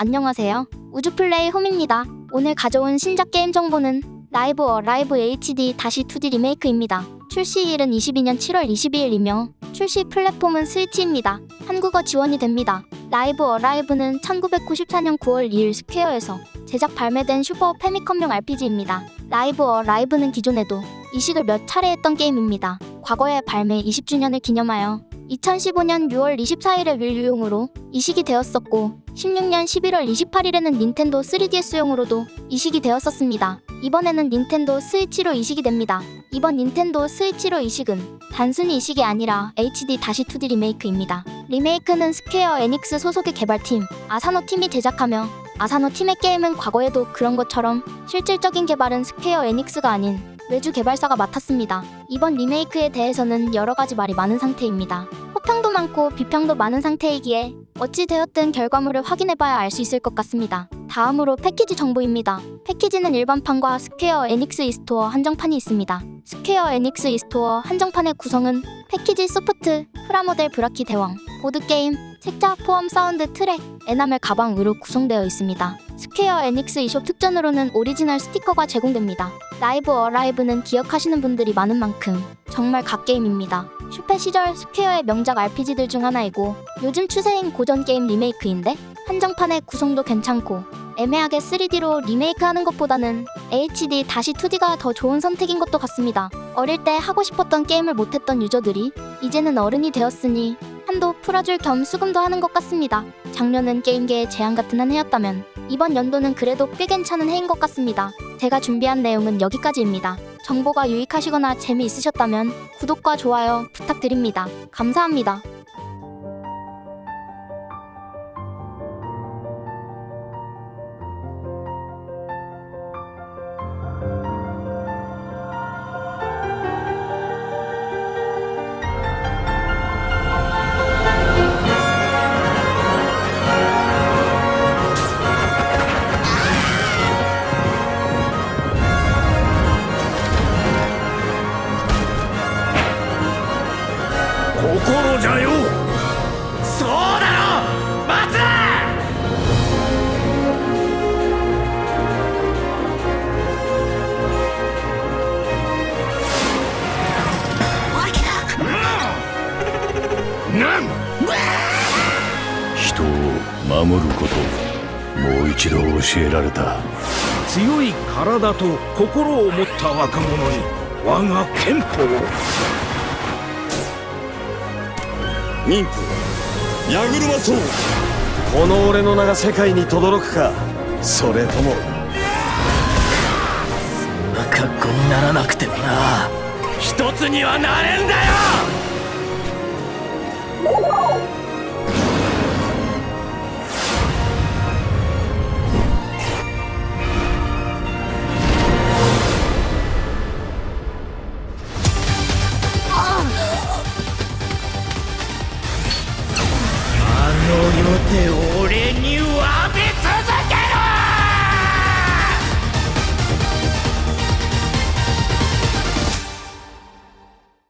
안녕하세요. 우주플레이 홈입니다. 오늘 가져온 신작 게임 정보는 라이브 어 라이브 HD 다시 2D 리메이크입니다. 출시일은 22년 7월 22일이며 출시 플랫폼은 스위치입니다. 한국어 지원이 됩니다. 라이브 어 라이브는 1994년 9월 2일 스퀘어에서 제작 발매된 슈퍼 패미컴용 RPG입니다. 라이브 어 라이브는 기존에도 이식을 몇 차례 했던 게임입니다. 과거에 발매 20주년을 기념하여 2015년 6월 24일에 윌유용으로 이식이 되었었고 16년 11월 28일에는 닌텐도 3DS용으로도 이식이 되었었습니다. 이번에는 닌텐도 스위치로 이식이 됩니다. 이번 닌텐도 스위치로 이식은 단순히 이식이 아니라 HD-2D 리메이크입니다. 리메이크는 스퀘어 에닉스 소속의 개발팀 아사노 팀이 제작하며 아사노 팀의 게임은 과거에도 그런 것처럼 실질적인 개발은 스퀘어 에닉스가 아닌 외주 개발사가 맡았습니다. 이번 리메이크에 대해서는 여러 가지 말이 많은 상태입니다. 호평도 많고 비평도 많은 상태이기에 어찌 되었든 결과물을 확인해봐야 알 수 있을 것 같습니다. 다음으로 패키지 정보입니다. 패키지는 일반판과 스퀘어 에닉스 이스토어 한정판이 있습니다. 스퀘어 에닉스 이스토어 한정판의 구성은 패키지 소프트, 프라모델 브라키 대왕, 보드게임, 책자 포함 사운드 트랙, 에나멜 가방으로 구성되어 있습니다. 스퀘어 에닉스 이숍 특전으로는 오리지널 스티커가 제공됩니다. 라이브 어라이브는 기억하시는 분들이 많은 만큼 정말 갓게임입니다. 슈페 시절 스퀘어의 명작 RPG들 중 하나이고 요즘 추세인 고전 게임 리메이크인데 한정판의 구성도 괜찮고 애매하게 3D로 리메이크하는 것보다는 HD 다시 2D가 더 좋은 선택인 것도 같습니다. 어릴 때 하고 싶었던 게임을 못했던 유저들이 이제는 어른이 되었으니 한도 풀어줄 겸 수금도 하는 것 같습니다. 작년은 게임계의 재앙 같은 한 해였다면 이번 연도는 그래도 꽤 괜찮은 해인 것 같습니다. 제가 준비한 내용은 여기까지입니다. 정보가 유익하시거나 재미있으셨다면 구독과 좋아요 부탁드립니다. 감사합니다. 心じゃよ。そうだろ。待つな。ん。人を守ることをもう一度教えられた。強い体と心を持った若者に我が憲法を妊婦矢車そうこの俺の名が世界に轟くか。それともそんな格好にならなくてもな。一つにはなれんだよあの世で俺